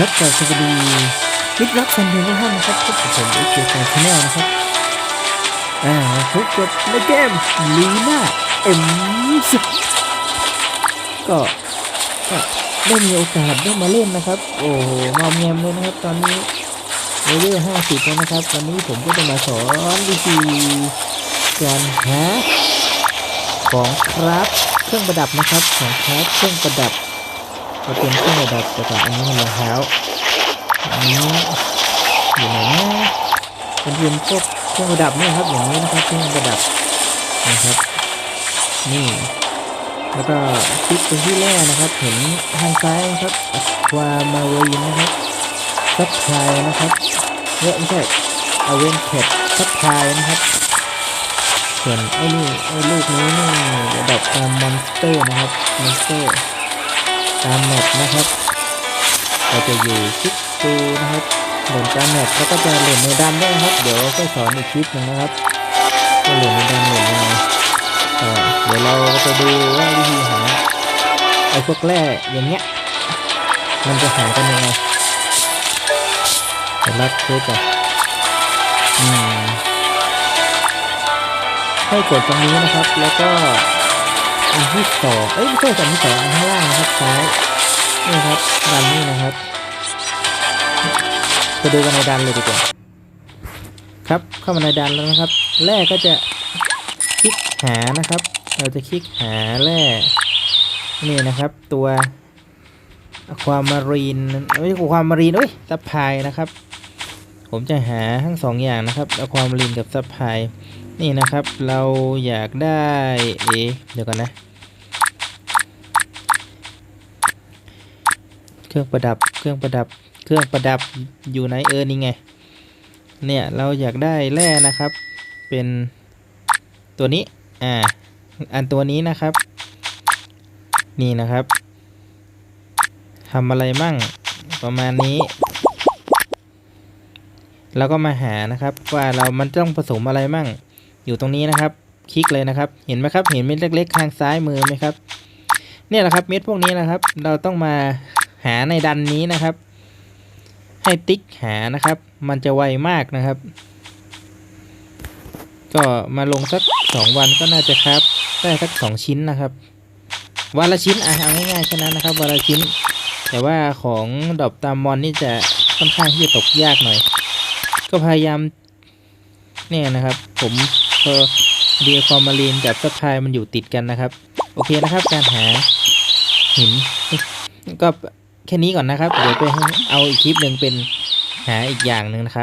ครับกราบสวัสดีมิตรรักแฟนเพลงทุกท่านนะครับพบกับผมเอ็กซ์เจแฟนชาแนลนะครับอ่าพบกับในเกมลีน่าเอ็มสิบก็ได้มีโอกาสได้มาเล่นนะครับ โอ้โหงอมแงมเลยนะครับ ตอนนี้เลเวลห้าสิบแล้วนะครับตอนนี้ผมก็จะมาสอนวิธีการหาของครับเครื่องประดับนะครับของครับเครื่องประดับ ก็เป็นเครื่องประดับแต่อนอันนี้มันรองเท้าอันนี้อยู่ไหนนะเป็นเป็นพวกเครื่องประดับนี่ครับอย่างนี้นะครับเครื่องประดับนะครับ นี่ แล้วก็คลิกไปที่แรกนะครับ เห็นทางซ้ายนะครับความารีนนะครับซับพลายนะครับเยอะไม่ใช่อเวนเทดซับพายนะครับส่วนไอ้นี่ไอ้ลูกนี้นี่ระดับตามมอนสเตอร์นะครับมอนสเตอร์ ตามแมปนะครับ เราจะอยู่คลิปตูนะครับเหมือนตามแมปแล้วก็จะหรียญในดันด้วยนะครับ เดี๋ยวก็สอนอีกคลิปหนึงนะครับว่าหรียญในดันหรียญยังไงเดี๋ยวเราจะดูว่าวิธีหาไอ้พวกแร่อย่างเงี้ย มันจะหากันยังไงเดี๋ยวรับเพื่อก่อนอืมให้กดตรงนี้นะครับ แล้วก็ อันที่สองเอ้ยไม่ใช่อันที่สองอันข้างล่างนะครับซ้ายนี่ครับดันนี่นะครับไปดูกันในดันเลยดีกว่าครับเข้ามาในดันแล้วนะครับ แร่ก็จะคลิกหานะครับ เราจะคลิกหาแร่นี่นะครับตัวความมารีนไม่ใช่ความมารีนเอ้ยซับพายนะครับ ผมจะหาทั้งสองอย่างนะครับเอาความมารีนกับซับพาย นี่นะครับเราอยากได้เอเดี๋ยวก่อนนะ เครื่องประดับเครื่องประดับเครื่องประดับอยู่ไหนเออนี่ไงเนี่ยเราอยากได้แร่นะครับ เป็นตัวนี้อ่าอันตัวนี้นะครับ นี่นะครับทำอะไรมั่งประมาณนี้แล้วก็มาหานะครับว่าเรามันต้องผสมอะไรมั่ง อยู่ตรงนี้นะครับ คลิกเลยนะครับ เห็นไหมครับ เห็นเม็ดเล็กๆทางซ้ายมือไหมครับ เนี่ยแหละครับเม็ดพวกนี้นะครับ เราต้องมาหาในดันนี้นะครับ ให้ติ๊กหานะครับ มันจะไวมากนะครับ ก็มาลงสักสองวันก็น่าจะครับได้สักสองชิ้นนะครับวันละชิ้นอะเอาง่ายๆแค่นั้นนะครับวันละชิ้น แต่ว่าของดอบตามมอนนี่จะค่อนข้างที่จะตกยากหน่อย ก็พยายามเนี่ยนะครับ ผม พอเดียคอมารีนกับสะพายมันอยู่ติดกันนะครับ โอเคนะครับ การหาหิน ก็แค่นี้ก่อนนะครับ เดี๋ยวไปเอาอีกคลิปหนึ่งเป็นหาอีกอย่างหนึ่งนะครับ